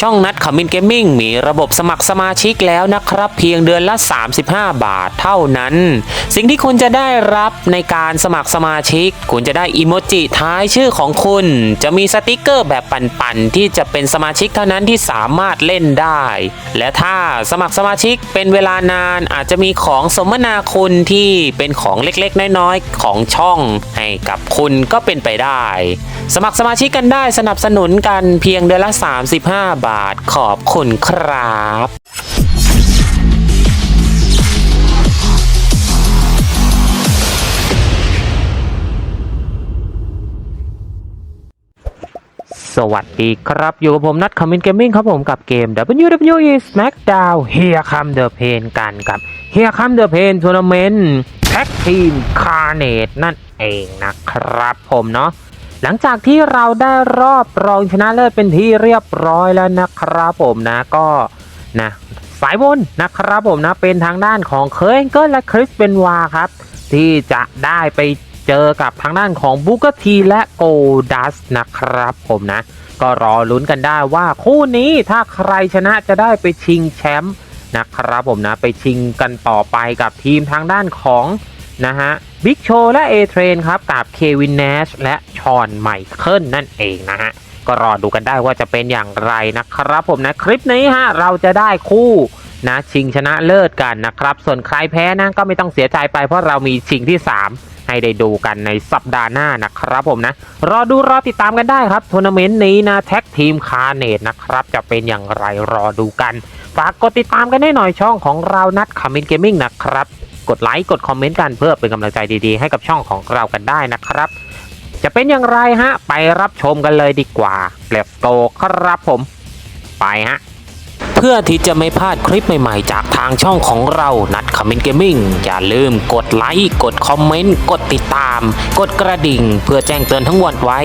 ช่องนัดขมินเกมมิ่งมีระบบสมัครสมาชิกแล้วนะครับ เพียงเดือนละ 35 บาทเท่านั้น สิ่งที่คุณจะได้รับในการสมัครสมาชิก คุณจะได้อีโมจิท้ายชื่อของคุณ จะมีสติกเกอร์แบบปั่นๆที่จะเป็นสมาชิกเท่านั้นที่สามารถเล่นได้ และถ้าสมัครสมาชิกเป็นเวลานานอาจจะมีของสมนาคุณที่เป็นของเล็กๆ น้อยๆ ของช่องให้กับคุณก็เป็นไปได้ สมัครสมาชิกกันได้สนับสนุนกันเพียงเดือนละ 35 บาทขอบคุณครับสวัสดีครับ อยู่กับผมนัทคอมมินเกมมิ่งครับผมกับเกม WWE SmackDown Here Come the Pain กันกับ Here Come the Pain Tournament Tag Team Carnage นั่นเองนะครับผมเนาะ หลังจากที่เราได้รอบรองชนะเลิศเป็นที่เรียบร้อยแล้วนะครับผมนะก็นะสายบนนะครับผมนะเป็นทางด้านของเคิร์นเกิลและคริสเบนวาครับ ที่จะได้ไปเจอกับทางด้านของบุกทีและโกดัสนะครับผมนะ ก็รอลุ้นกันได้ว่าคู่นี้ถ้าใครชนะจะได้ไปชิงแชมป์นะครับผมนะไปชิงกันต่อไปกับทีมทางด้านของ นะฮะบิ๊กโชและเอเทรนครับกับเควินเนชและชอนไมเคิลนั่นเองนะฮะก็รอดูกันได้ว่าจะเป็นอย่างไรนะครับผมนะคลิปนี้ฮะเราจะได้คู่นะชิงชนะเลิศกันนะครับ ส่วนใครแพ้นะก็ไม่ต้องเสียใจไปเพราะเรามีชิงที่ 3 ให้ได้ดูกันในสัปดาห์หน้านะครับผมนะ รอดูรอติดตามกันได้ครับทัวร์นาเมนต์นี้นะแท็กทีมคาเนตนะครับ จะเป็นอย่างไรรอดูกัน ฝากกดติดตามกันให้หน่อยช่องของเรานัดคอมเมนต์เกมมิ่งนะครับ กดไลค์กดคอมเมนต์กันเพื่อเป็นกำลังใจดีๆ ให้กับช่องของเรากันได้นะครับ จะเป็นอย่างไรฮะ ไปรับชมกันเลยดีกว่าเปลบโตครับผม ไปฮะเพื่อที่จะไม่พลาดคลิปใหม่ๆ จากทางช่องของเรา นัดคอมเมนต์เกมมิ่ง อย่าลืมกดไลค์ กดคอมเมนต์ กดติดตาม กดกระดิ่ง เพื่อแจ้งเตือนทั้งวันไว้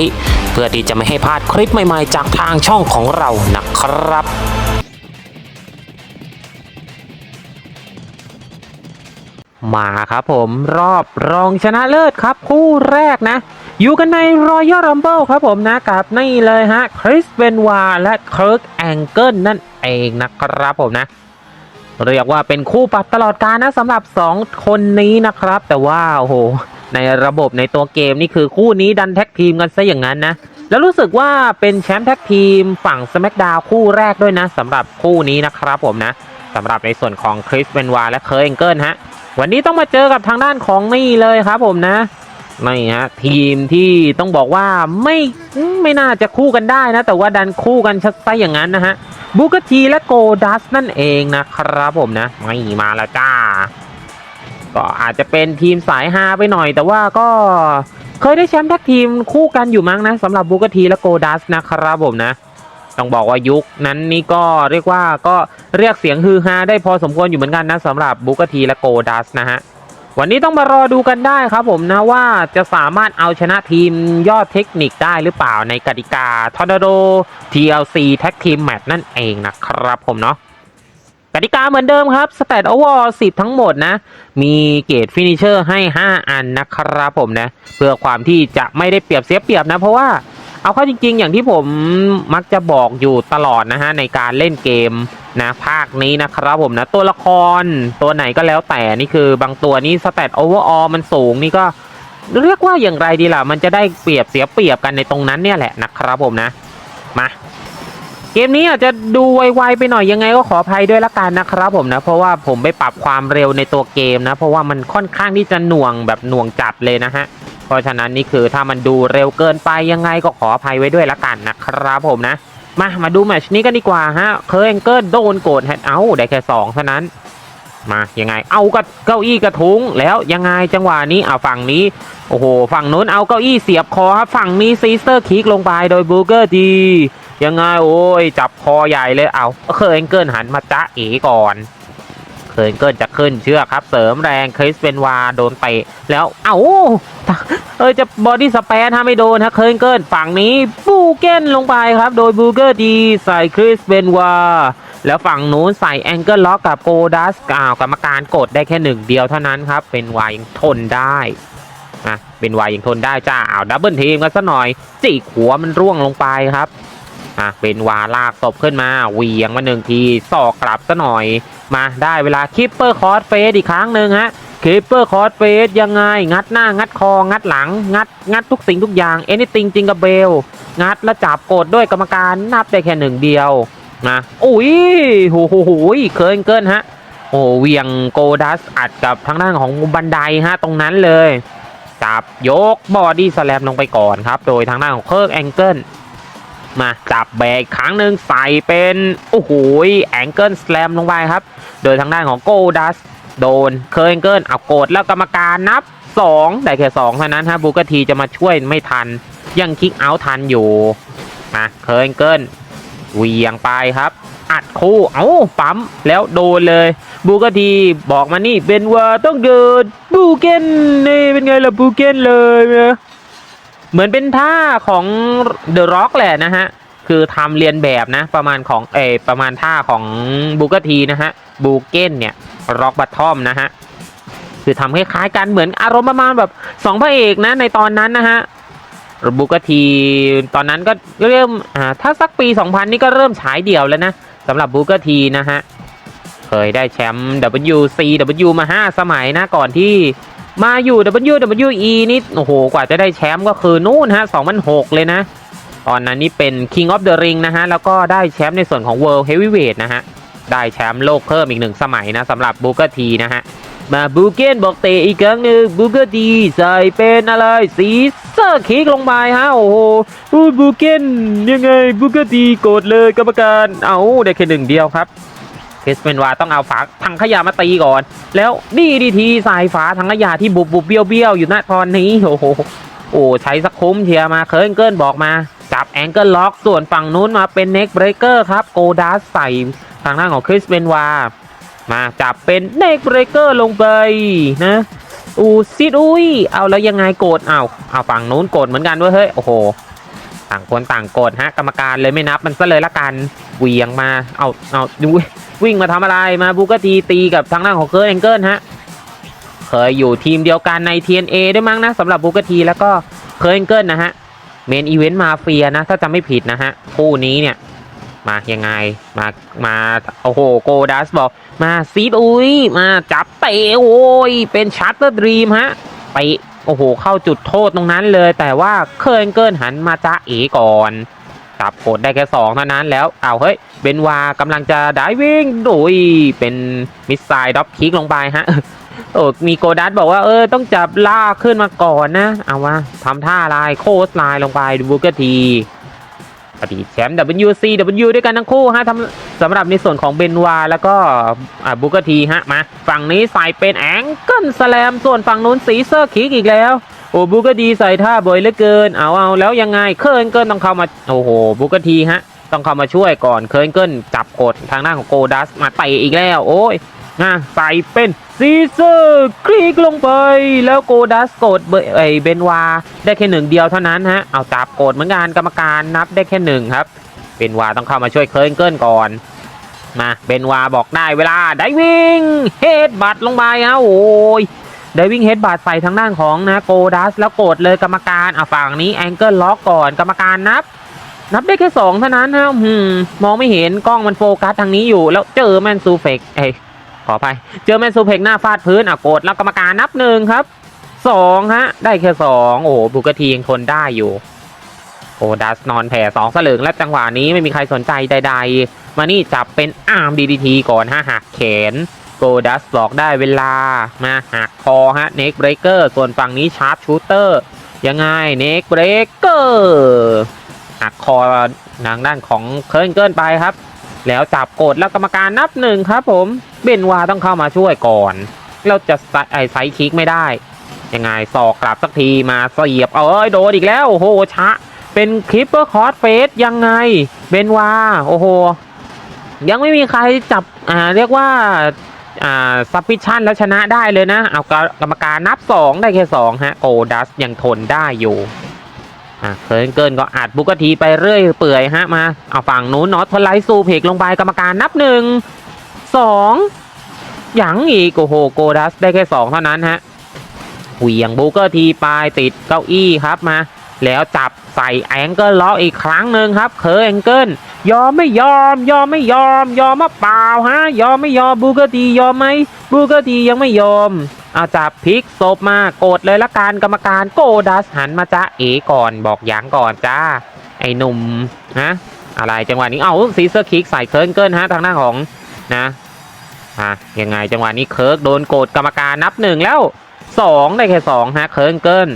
เพื่อที่จะไม่ให้พลาดคลิปใหม่ๆ จากทางช่องของเรานะครับ มาครับผมรอบรองชนะเลิศครับ คู่แรกนะ อยู่กันใน Royal Rumble ครับผมนะกับนี่เลยฮะคริสเบนวาและเคิร์กแองเกิลนั่นเองนะครับผมนะ เรียกว่าเป็นคู่ปรับตลอดการนะสำหรับ 2 คนนี้นะครับ แต่ว่าโอ้โหในระบบในตัวเกมนี่คือคู่นี้ดันแท็กทีมกันซะอย่างนั้นนะ แล้วรู้สึกว่าเป็นแชมป์แท็กทีมฝั่ง SmackDown คู่แรกด้วยนะสำหรับคู่นี้นะครับผมนะสำหรับในส่วนของคริสเบนวาและเคิร์กแองเกิลฮะ วันนี้ต้องมาเจอกับทางด้านของนี่เลยครับผมนะนี่ฮะทีมที่ต้องบอกว่าไม่ไม่น่าจะคู่กันได้นะ แต่ว่าดันคู่กันชัดซะอย่างนั้นนะฮะบุกทีและโกดัสนั่นเองนะครับผมนะ ไม่มาล้วจ้า ก็อาจจะเป็นทีมสายฮาไปหน่อย แต่ว่าก็เคยได้แชมป์ท็กทีมคู่กันอยู่มั้งนะสำหรับบุกทีและโกดัสนะครับผมนะ ต้องบอกว่ายุคนั้นนี่ก็เรียกว่าก็เรียกเสียงฮือฮาได้พอสมควรอยู่เหมือนกันนะสำหรับบุกทีและโกดัสนะฮะวันนี้ต้องมารอดูกันได้ครับผมนะว่าจะสามารถเอาชนะทีมยอดเทคนิคได้หรือเปล่าในกติกา Tornado TLC Tag Team Match นั่นเองนะครับผมเนาะกติกาเหมือนเดิมครับสเตตโอเวอร์10ทั้งหมดนะ มีเกรดฟินิเชอร์ให้ 5 อันนะครับผมนะ เพื่อความที่จะไม่ได้เปรียบเสียเปรียบนะ เพราะว่า เอาเข้าจริง ๆ อย่างที่ผมมักจะบอกอยู่ตลอดนะฮะในการเล่นเกมนะภาคนี้นะครับผมนะตัวละครตัวไหนก็แล้วแต่นี่คือบางตัวนี่สเตตโอเวอร์ออมันสูงนี่ก็เรียกว่าอย่างไรดีล่ะ มันจะได้เปรียบเสียเปรียบกันในตรงนั้นเนี่ยแหละนะครับผมนะ มา เกมนี้อาจจะดูไวๆไปหน่อยยังไงก็ขออภัยด้วยละกันนะครับผมนะ เพราะว่าผมไปปรับความเร็วในตัวเกมนะ เพราะว่ามันค่อนข้างที่จะหน่วงแบบหน่วงจัดเลยนะฮะ ราะฉะนั้นนี่คือถ้ามันดูเร็วเกินไปยังไงก็ขออภัยไว้ด้วยละกันนะครับผมนะ มามาดูแมชนี้กันดีกว่าฮะเคอร์แองเกิลโดนโกดแฮดเอาได้แค่สองเท่านั้นมายังไงเอากับเก้าอี้กระทุ้งแล้วยังไงจังหวะนี้เอาฝั่งนี้โอ้โหฝั่งนู้นเอาเก้าอี้เสียบคอครับฝั่งนี้ซีสเตอร์คิกลงไปโดยบูเกอร์ดียังไงโอ้ยจับคอใหญ่เลยเอาเคอร์แองเกิลหันมาจ้าเอก่อน เคอร์แองเกิลจะขึ้นเชือกครับ เสริมแรงคริสเบนวาโดนเตะแล้วเอ้าเออจะบอดี้สเปนถ้าไม่โดนฮะเคอร์แองเกิลฝั่งนี้บูเกนลงไปครับ โดยบูเกอร์ดีใส่คริสเบนวาแล้วฝั่งนู้นใส่แองเกิลล็อกกับโกดัสกล่าวกรรมการกดได้แค่หนึ่งเดียวเท่านั้นครับเป็นวายังทนได้นะเป็นวายังทนได้จ้าอ้าวดับเบิลทีมกันซะหน่อยจีกหัวมันร่วงลงไปครับ อะเป็นวาลากศพขึ้นมาเวียงมาหนึ่งทีสอกกลับซะหน่อย มาได้เวลาคิปเปอร์คอร์สเฟสอีกครั้งหนึ่งฮะคิปเปอร์คอร์สเฟสยังไง งัดหน้างัดคองัดหลัง งัดงัดทุกสิ่งทุกอย่างเอนิติงจริงกับเบล งัดแล้วจับกดด้วยกรรมการนับได้แค่หนึ่งเดียวนะอุ้ยโหโหโหเคินเกินฮะโอ้เวียงโกดัสอัดกับทางด้านของบันไดฮะตรงนั้นเลยจับยกบอดี้สแลมลงไปก่อนครับ โดยทางด้านของเคิร์กแองเกิล มาจับแบกครั้งหนึ่งใส่เป็น โอ้โหแองเกิลสแลมลงไปครับ โดยทางด้านของโกดัสโดนเคิร์แองเกิลเอากดแล้วกรรมการนับ 2 ได้แค่2เท่านั้นฮะบูกทีจะมาช่วยไม่ทัน ยังคิกเอาทันอยู่มาเคิร์แองเกิลเวียงไปครับอัดคู่เอ้าปั๊มแล้วโดนเลย บูกทีบอกมานี่เป็นว่าต้องเดินบูเกนนี่เป็นไงล่ะบูเกนเลยนะ เหมือนเป็นท่าของเดอะร็อกแหละนะฮะ คือทำเรียนแบบนะ ประมาณของเอประมาณท่าของบูกทีนะฮะบูเกนเนี่ยร็อกบัตทอมนะฮะคือทำคล้ายๆกันเหมือนอารมณ์ประมาณแบบสองพระเอกนะในตอนนั้นนะฮะบูกทีตอนนั้นก็เริ่มอ่าถ้าสักปี 2000 นี่ก็เริ่มฉายเดี่ยวแล้วนะสำหรับบูกทีนะฮะเคยได้แชมป์ WCW มา 5 สมัยนะก่อนที่ มาอยู่ WWE นี่โอ้โห กว่าจะได้แชมป์ก็คือนู่นฮะ 2006 เลยนะ ตอนนั้นนี่เป็น King of the Ring นะฮะ แล้วก็ได้แชมป์ในส่วนของ World Heavyweight นะฮะ ได้แชมป์โลกเพิ่มอีกหนึ่งสมัยนะสำหรับบูเกทีนะฮะ มาบูเกนบอกเตะอีกครั้งหนึ่งบูเกตีใส่เป็นอะไรสีเซอร์คิกลงไปฮะ โอ้โหบูเกนยังไงบูเกตีโกรธเลยกรรมการ เอาได้แค่หนึ่งเดียวครับ เคสเปนวาต้องเอาฝาถังขยะมาตีก่อน แล้วดีดีทีสายฝาถังขยะที่บุบบุบเบี้ยวเบี้ยวอยู่ณตอนนี้โอ้โหโอ้ใช้สักคุ้มเชียร์มาเคิร์นเกิลบอกมา จับแองเกิลล็อกส่วนฝั่งนู้นมาเป็นเน็กเบรกเกอร์ครับโกดัสใส่ทางด้าของคริสเบนวามาจับเป็นเน็กเบรกเกอร์ลงไปนะอูซิดอุ้ยเอาแล้วยังไงโกรธเอาเอาฝั่งนู้นโกรธเหมือนกันด้วยเฮ้ยโอ้โหต่างคนต่างโกรธฮะกรรมการเลยไม่นับมันซะเลยละกันเวียงมาเอาเอาดู วิ่งมาทำอะไรมาบูกตีตีกับทางด้านของเคิร์แองเกิลฮะเคยอยู่ทีมเดียวกันใน TNA ด้วยมั้งนะสำหรับบูกตีแล้วก็เคิร์แองเกิลนะฮะเมนอีเวนต์มาเฟียนะถ้าจำไม่ผิดนะฮะคู่นี้เนี่ยมายังไงมามาโอ้โหโกดัสบอกมาซีดอุ้ยมาจับเตะโอ้ยเป็นชัตเตอร์ดรีมฮะไปโอ้โหเข้าจุดโทษตรงนั้นเลย แต่ว่าเคิร์นเกิลหันมาจ้าเอก่อน จับกดได้แค่สองเท่านั้นแล้วเอาเฮ้ยเบนวากำลังจะได้วิ่งโดยเป็นมิสไซล์ด็อปคิกลงไปฮะโอ้มีโกดัสบอกว่าเออต้องจับลากขึ้นมาก่อนนะ เอาวะทำท่าลายโคสไลน์ลงไปดูบุกทีอดีตแชมป์ WCW ด้วยกันทั้งคู่ฮะทำสำหรับในส่วนของเบนวาแล้วก็บุกทีฮะมา ฝั่งนี้ใส่เป็นแองเกิลสแลมส่วนฝั่งนู้นสีเซอร์คิกอีกแล้ว โอ้บุกทีใส่ท่าบ่อยเหลือเกิน เอาเอาแล้วยังไงเคิร์นเกิลต้องเข้ามาโอ้โหบุกทีฮะต้องเข้ามาช่วยก่อนเคิร์นเกิลจับกดทางหน้าของโกดัสมาเตะอีกแล้วโอ้ยนะใส่เป็นซีเซอร์คลิกลงไป แล้วโกดัสกดเบไอเบนวาได้แค่หนึ่งเดียวเท่านั้นฮะเอาจับกดเหมือนกันกรรมการนับได้แค่หนึ่งครับเบนวาต้องเข้ามาช่วยเคิร์นเกิลก่อนมาเบนวาบอกได้เวลาได้วิ่งเฮดบัตลงไปฮะโอ้ย ไดวิ่งเฮดบัตใส่ทางด้านของนะโกดัสแล้วโกดเลยกรรมการอะฝั่งนี้แองเกิลล็อกก่อนกรรมการนับ นับได้แค่สองเท่านั้นฮะหืมมองไม่เห็นกล้องมันโฟกัสทางนี้อยู่ แล้วเจอแมนซูเฟกเอ้ยขออภัยเจอแมนซูเฟกหน้าฟาดพื้นอะโกดแล้วกรรมการนับหนึ่งครับสองฮะ ได้แค่สองโอ้โหบุกทียังทนได้อยู่โอดัสนอนแผ่สองสลึงและจังหวะนี้ไม่มีใครสนใจใด ๆ มานี่จับเป็นอาร์มดีดีทีก่อนฮะหักแขน โกดัสบอกได้เวลามาหักคอฮะเน็กเบรกเกอร์ส่วนฝั่งนี้ชาร์ปชูเตอร์ยังไงเน็กเบรกเกอร์หักคอทางด้านของเคิร์นเกินไปครับ แล้วจับกดแล้วกรรมการนับหนึ่งครับผมเบนวาต้องเข้ามาช่วยก่อน เราจะไซไอไซคิกไม่ได้ ยังไงสอกกลับสักทีมาเสียบเอ้ยโดนอีกแล้วโอ้โหชะ เป็นคลิปเปอร์คอร์สเฟสยังไงเบนวาโอ้โหยังไม่มีใครจับอ่าเรียกว่า อ่าซับพิชชั่นแล้วชนะได้เลยนะ เอากรรมการนับ 2 ได้แค่ 2 ฮะ โกดัสยังทนได้อยู่อ่าเคินเกินก็อัดบุกทีไปเรื่อยเปื่อยฮะมา เอาฝั่งนู้นน็อตทไลท์ซูเพกลงไปกรรมการนับหนึ่งสองยังอีกโอ้โหโกดัสได้แค่ 2 เท่านั้นฮะเหวี่ยงบุกทีไปติดเก้าอี้ครับมา แล้วจับใส่แองเกิลล็อกอีกครั้งหนึ่งครับ เคอร์แองเกิล ยอมไม่ยอม ยอมไม่ยอม ยอมมาเปล่าฮะ ยอมไม่ยอมบูเกตียอมไหมบูเกตียังไม่ยอมเอาจับพลิกศพมากดเลยละการกรรมการโกดัสหันมาจ้าเอก่อนบอกยังก่อนจ้า ไอ้หนุ่มฮะอะไรจังหวะนี้เอาซีเซอร์คิกใส่เคิร์นเกิลฮะทางหน้าของนะฮะยังไงจังหวะนี้เคิร์กโดนโกดกรรมการนับหนึ่งแล้วสองได้แค่สองฮะเคิร์นเกิล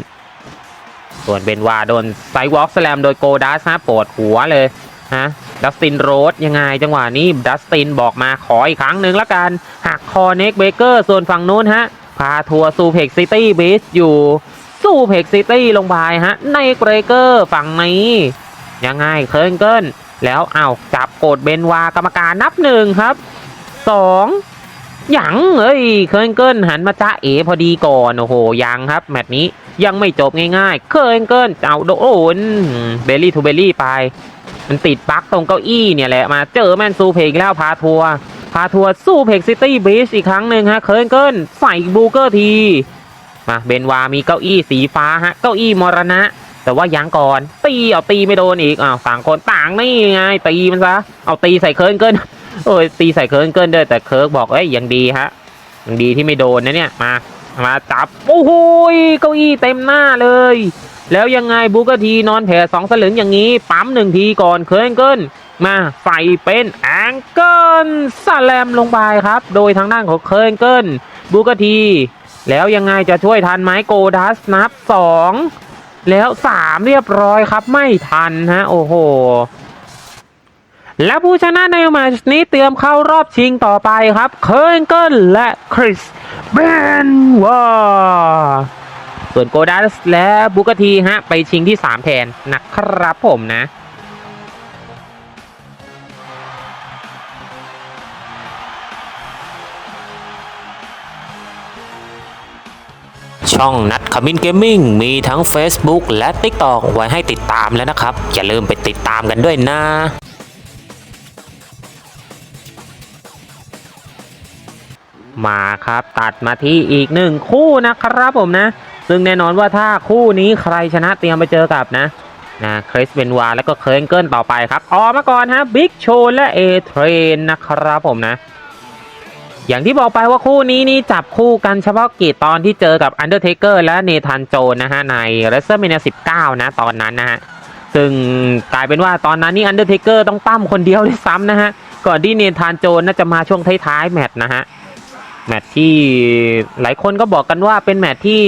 ส่วนเบนวาโดนไซวอล์กสแลมโดยโกดัสฮะปวดหัวเลยฮะ ดัสตินโรสยังไงจังหวะนี้ดัสตินบอกมาขออีกครั้งหนึ่งละกันหักคอเน็กเบเกอร์ส่วนฝั่งนู้นฮะ พาทัวร์ซูเพ็กซิตี้บีชอยู่ซูเพ็กซิตี้ลงไปฮะในเกรเกอร์ฝั่งนี้ ยังไงเคิร์นเกิลแล้วเอาจับกดเบนวากรรมการนับหนึ่งครับสองยังเอ้ยเคิร์นเกิลหันมาจ้าเอพอดีก่อนโอ้โหยังครับ แมตช์นี้ยังไม่จบง่ายๆ เคิร์นเกิลเอาโดนเบลลี่ทูเบลลี่ไป มันติดปลั๊กตรงเก้าอี้เนี่ยแหละมาเจอแมนซูเพกแล้วพาทัวร์พาทัวร์สู้เพกซิตี้บีชอีกครั้งหนึ่งฮะเคิร์นเกิลใส่บูเกอร์ทีมาเบนวามีเก้าอี้สีฟ้าฮะเก้าอี้มรณะ แต่ว่ายังก่อนตีเอาตีไม่โดนอีกอ้าวต่างคนต่างนี่ไงตีมันซะเอาตีใส่เคิร์นเกินโอ้ยตีใส่เคิร์นเกินด้วยแต่เคิร์กบอกเอ้ยยังดีฮะยังดีที่ไม่โดนนะเนี่ยมามาจับโอ้โหเก้าอี้เต็มหน้าเลย แล้วยังไงบุกทีนอนแผ่สองสลึงอย่างนี้ ปั๊มหนึ่งทีก่อนเคิร์นเกินมาใส่เป็นแองเกิลสแลมลงไปครับ โดยทางด้านของเคิร์นเกิลบุกที แล้วยังไงจะช่วยทันไหมโกดัสนับสองแล้วสามเรียบร้อยครับไม่ทันฮะโอ้โหและผู้ชนะในแมตช์นี้เตรียมเข้ารอบชิงต่อไปครับ เคิร์นเกิลและคริสเบนวา ส่วนโกดัสและบุกทีฮะไปชิงที่ 3 แทนนะครับผมนะช่องนัดขมิ้นเกมมิ่งมีทั้ง Facebook และ TikTok ไว้ให้ติดตามแล้วนะครับ อย่าลืมไปติดตามกันด้วยนะมาครับตัดมาที่อีกหนึ่งคู่นะครับผมนะ ซึ่งแน่นอนว่าถ้าคู่นี้ใครชนะเตรียมไปเจอกับนะนะคริสเบนวาแล้วก็เคิร์นเกิลต่อไปครับ ออกมาก่อนฮะบิ๊กโชและเอเทรนนะครับผมนะ อย่างที่บอกไปว่าคู่นี้นี่จับคู่กันเฉพาะกิจตอนที่เจอกับ Undertaker และเนธานโจนนะฮะ ใน WrestleMania 19นะ ตอนนั้นนะฮะ ซึ่งกลายเป็นว่าตอนนั้นนี่ Undertaker ต้องปั้มคนเดียวด้วยซ้ำนะฮะ ก่อนที่เนธานโจนน่าจะมาช่วงท้ายๆแมตช์นะฮะแมตช์ที่หลายคนก็บอกกันว่าเป็นแมตช์ที่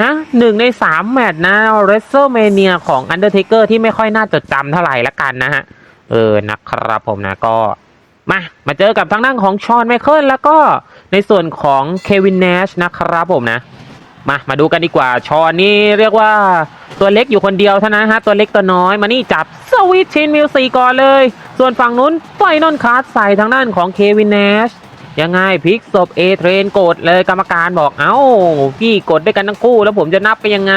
นะหนึ่งในสามแมตช์นะ WrestleMania ของ Undertaker ที่ไม่ค่อยน่าจดจำเท่าไหร่ละกันนะฮะ เออ นะครับผมนะก็มา มาเจอกับทางด้านของชอนไมเคิลแล้วก็ในส่วนของเควินเนชนะครับผมนะ มา มาดูกันดีกว่า ชอนนี่เรียกว่าตัวเล็กอยู่คนเดียวเท่านั้นฮะ ตัวเล็กตัวน้อยมานี่จับสวิตชินมิวสีก่อนเลย ส่วนฝั่งนู้นไฟนอลคาร์ดใส่ทางด้านของเควินเนช ยังไงพลิกศพเอเทรนกดเลยกรรมการบอกเอ้า พี่กดด้วยกันทั้งคู่ แล้วผมจะนับไปยังไง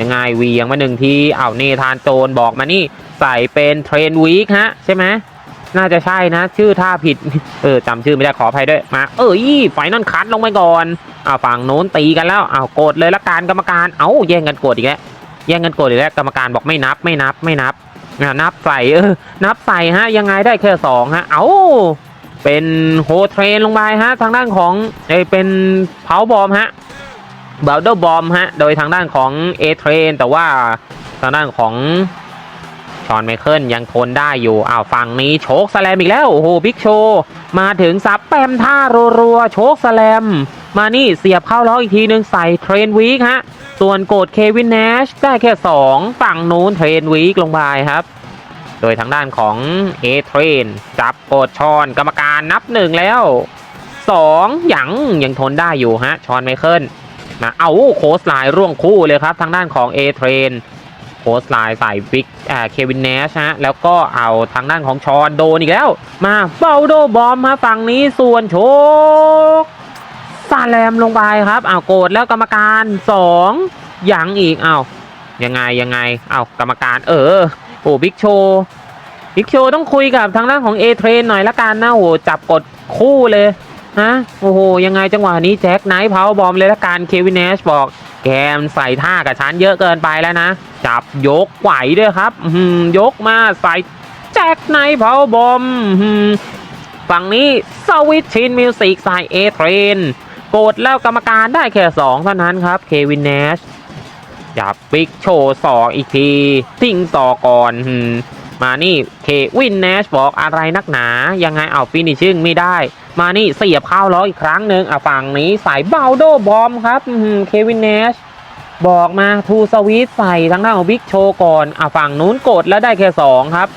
ยังไงวียังมาหนึ่งทีเอ้าเนธานโจนบอกมานี่ ใส่เป็นเทรนวีคฮะ ใช่ไหมน่าจะใช่นะ ชื่อท่าผิด เออจำชื่อไม่ได้ขออภัยด้วยมา เอ้ยไฟนอลคัดลงไปก่อนเอาฝั่งโน้นตีกันแล้วเอ้ากดเลยละการกรรมการเอ้าแย่งกันกดอีกแล้วแย่งกันกดอีกแล้วกรรมการบอกไม่นับไม่นับไม่นับนับใส่เออนับใส่ฮะ ยังไงได้แค่สองฮะ เอ้า เป็นโฮเทรนลงไปฮะทางด้านของเอเป็นเผาบอมฮะเบลเดอร์บอมฮะโดยทางด้านของเอเทรนแต่ว่าทางด้านของชอนไมเคิลยังทนได้อยู่อ้าวฝั่งนี้โชคสแลมอีกแล้วโอ้โหบิ๊กโชมาถึงซับแปมท่ารัวๆโชคสแลม มานี่เสียบเข้าล้ออีกทีนึงใส่เทรนวีคฮะส่วนโกดเควินเนชได้แค่ 2 ฝั่งนู้นเทรนวีคลงไปครับ โดยทางด้านของเอเทรนจับโกดชอนกรรมการนับหนึ่งแล้ว2ยังยังทนได้อยู่ฮะชอนไมเคิลนะเอาโคสไลน์ร่วงคู่เลยครับ ทางด้านของเอเทรนโพสไลน์ใส่บิ๊กอ่าเควินเนชฮะแล้วก็เอาทางด้านของชอนโดนอีกแล้ว มาเบลโดบอมฮะฝั่งนี้ส่วนโชคซาแลมลงไปครับเอาโกรธแล้วกรรมการสองยังอีกเอายังไงยังไงเอากรรมการเออ อ้บิ๊กโชบิ๊กโชต้องคุยกับทางด้านของเอเทรนหน่อยละกันนะโอ้จับกดคู่เลยฮะโอ้โหยังไงจังหวะนี้แจ็คไนท์เพาบอมเลยละกันเควินเนชบอกแกมใส่ท่ากับฉันเยอะเกินไปแล้วนะ จับยกไหวด้วยครับอืยกมาใส่แจ็คในท์เผาบอมฝั่งนี้สวิตชินมิวสิกใส่เอเทรนกดแล้วกรรมการได้แค่สองเท่านั้นครับเควินเนช จับบิ๊กโชว์สอกอีกที ทิ้งสอก่อนอื้อหือมานี่เควินเนชบอกอะไรนักหนา ยังไงเอาฟินิชชิ่งไม่ได้ มานี่เสียบเข้าล้ออีกครั้งหนึ่งอะฝั่งนี้ใส่เบลโดบอมครับเควินเนชบอกมาทูสวีทใส่ทางด้านของบิ๊กโชก่อนอะฝั่งนู้นกดแล้วได้แค่สองครับ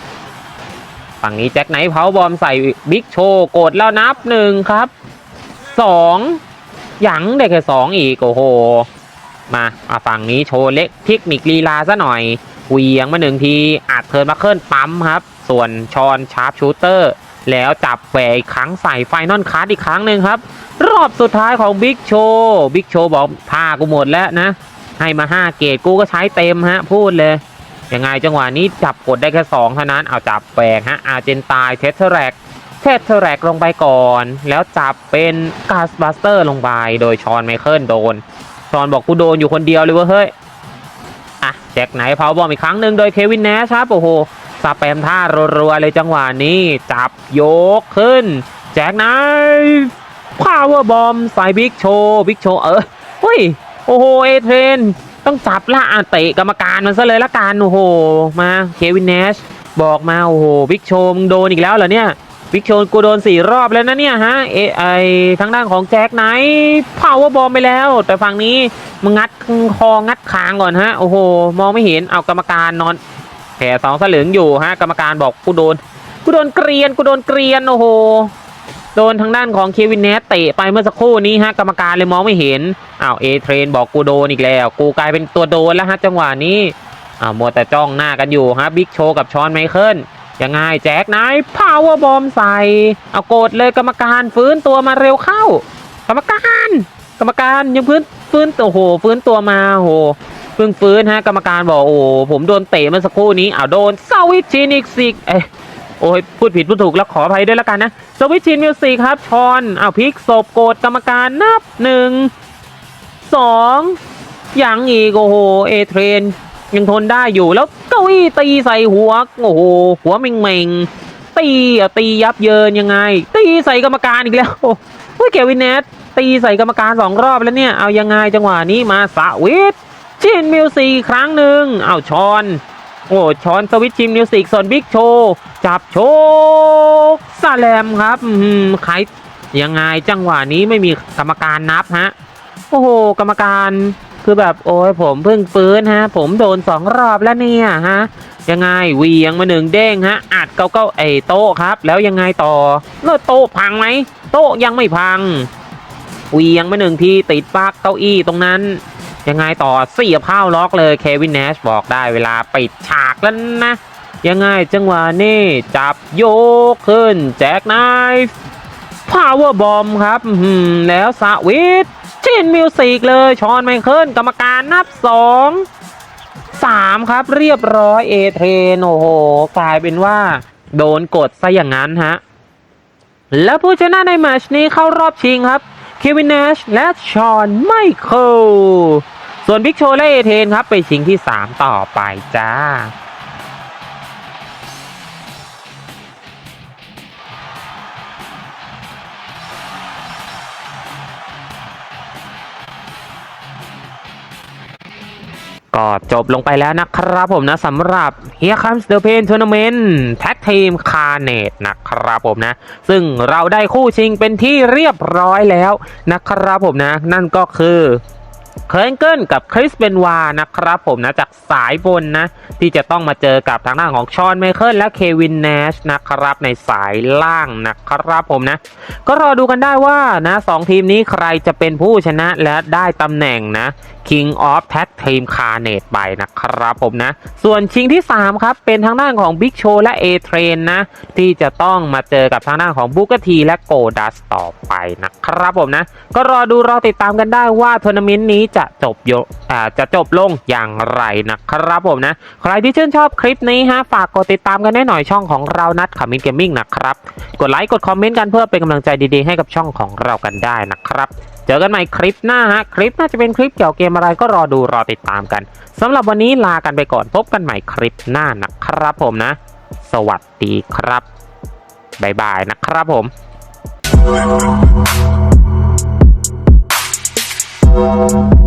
ฝั่งนี้แจ็คไนท์เผาบอมใส่บิ๊กโชกดแล้วนับหนึ่งครับสองยังได้แค่สองอีกโอ้โห มาอะฝั่งนี้โชว์เล็กเทคนิคลีลาซะหน่อยเหวียงมาหนึ่งทีอัดเทิร์นมาเคิลปั๊มครับ ส่วนชอนชาร์ปชูเตอร์ แล้วจับแหวกครั้งใส่ไฟนอลคัสอีกครั้งหนึ่งครับ รอบสุดท้ายของบิ๊กโชว์บิ๊กโชว์บอกท่ากูหมดแล้วนะ ให้มา 5 เกตกูก็ใช้เต็มฮะ พูดเลยยังไงจังหวะนี้จับกดได้แค่2เท่านั้นเอาจับแหวกฮะอาเจนตายเทสเทอร์แรกเทสเทอร์แรกลงไปก่อน แล้วจับเป็นกาสบัสเตอร์ลงไปโดยชอนไมเคิลโดน ชอนบอกกูโดนอยู่คนเดียวเลยเว้ยเฮ้ย อะแจ็คไหนเผาบอมอีกครั้งหนึ่งโดยเควินแนชครับโอ้โหสแปมท่ารัวๆเลยจังหวะนี้ จับโยกขึ้น แจ็คไนพาวเวอร์บอมใส่บิ๊กโชว์บิ๊กโชว์เออเฮ้ยโอ้โหเอเทรนต้องจับละอะเตะกรรมการมันซะเลยละกันโอ้โหมาเควินเนชบอกมาโอ้โหบิ๊กโชว์มึงโดนอีกแล้วเหรอเนี่ย บิ๊กโชว์กูโดนสี่รอบแล้วนะเนี่ยฮะเอไอทางด้านของแจ็คไนท์พาวเวอร์บอมไปแล้ว แต่ฝั่งนี้มึงงัดคองัดคางก่อนฮะ โอ้โห มองไม่เห็นเอากรรมการนอนแผลสองสลึงอยู่ฮะ กรรมการบอกกูโดนกูโดนเกรียนกูโดนเกรียนโอ้โหโดนทางด้านของเควินเนสเตะไปเมื่อสักครู่นี้ฮะกรรมการเลยมองไม่เห็นอ้าวเอเทรนบอกกูโดนอีกแล้ว กูกลายเป็นตัวโดนแล้วฮะจังหวะนี้อ้าวมัวแต่จ้องหน้ากันอยู่ฮะบิ๊กโชกับชอนไมเคิล ยังไงแจ็คนท์พาวเวอร์บอมใส่ เอาโกดเลยกรรมการฟื้นตัวมาเร็วเข้า กรรมการ กรรมการยังฟื้นฟื้นตัวโอ้โห ฟื้นตัวมาโอ้โหเพิ่งฟื้นฮะกรรมการบอกโอ้โหผมโดนเตะเมื่อสักครู่นี้อ้าวโดนสวิตชินอีกสิกเอ้ยโอ้ยพูดผิดพูดถูกแล้วขออภัยด้วยแล้วกันนะสวิตชินมิวสิกครับชอนเอาพลิกศพโกดกรรมการนับหนึ่งสองยังอีกโอ้โหเอเทรน ยังทนได้อยู่แล้วเก้าอี้ตีใส่หัวโอ้โหหัวเม่งเม่งๆตีอะตียับเยินยังไง ตีใส่กรรมการอีกแล้วโอ้ยเกวินเนสตีใส่กรรมการสองรอบแล้วเนี่ยเอายังไงจังหวะนี้มาสวิตชินมิวสิกครั้งหนึ่งเอาชอนโอ้ชอนสวิตชินมิวสิกส่วนบิ๊กโชจับโชกซาแลมครับอืมใครยังไงจังหวะนี้ไม่มีกรรมการนับฮะโอ้โห กรรมการ คือแบบโอ้ยผมเพิ่งฟื้นฮะ ผมโดนสองรอบแล้วเนี่ยฮะ ยังไงเวียงมาหนึ่งเด้งฮะ อัดเก้าเก้าไอโต๊ะครับ แล้วยังไงต่อแล้วโต๊ะพังไหมโต๊ะยังไม่พังเวียงมาหนึ่งทีติดปลั๊กเก้าอี้ตรงนั้นยังไงต่อเสียบเข้าล็อกเลยเควินเนชบอกได้เวลาปิดฉากแล้วนะ ยังไงจังหวะนี้จับโยกขึ้นแจ็คไนฟ์ พาวเวอร์บอมครับแล้วสวิตชินมิวสิกเลยชอนไมเคิลกรรมการนับสองสามครับเรียบร้อยเอเทนโอ้โหกลายเป็นว่า โดนกดซะอย่างนั้นฮะ และผู้ชนะในแมตชนี้เข้ารอบชิงครับเควินเนชและชอนไมเคิลส่วนบิ๊กโชและเอเทนครับ ไปชิงที่ 3 ต่อไปจ้า ก็จบลงไปแล้วนะครับผมนะสำหรับ Here Comes the Pain Tournament Tag Team Carnage นะครับผมนะ ซึ่งเราได้คู่ชิงเป็นที่เรียบร้อยแล้วนะครับผมนะ นั่นก็คือเคลนเกิลกับคริสเบนวานะครับผมนะจากสายบนนะ ที่จะต้องมาเจอกับทางด้านของชอนไมเคิลและเควินเนชนะครับในสายล่างนะครับผมนะ ก็รอดูกันได้ว่านะสองทีมนี้ใครจะเป็นผู้ชนะและได้ตำแหน่งนะ King of Tag Team Carnage ไปนะครับผมนะ ส่วนชิงที่ 3 ครับ เป็นทางด้านของ Big Show และ A Train นะ ที่จะต้องมาเจอกับทางด้านของ b u g a t และ g o d u s ต่อไปนะครับผมนะ ก็รอดูรอติดตามกันได้ว่าทัวร์นาเมนต์นี้จะจบโยอ่าจะจบลงอย่างไรนะครับผมนะ ใครที่ชื่นชอบคลิปนี้ฮะฝากกดติดตามกันได้หน่อยช่องของเรานัดขามินเกมมิ่งนะครับ กดไลค์กดคอมเมนต์กันเพื่อเป็นกำลังใจดีๆให้กับช่องของเรากันได้นะครับ เจอกันใหม่คลิปหน้าฮะ คลิปน่าจะเป็นคลิปเกี่ยวเกมอะไรก็รอดูรอติดตามกันสำหรับวันนี้ลากันไปก่อนพบกันใหม่คลิปหน้านะครับผมนะ สวัสดีครับบ๊ายบายนะครับผม Thank you.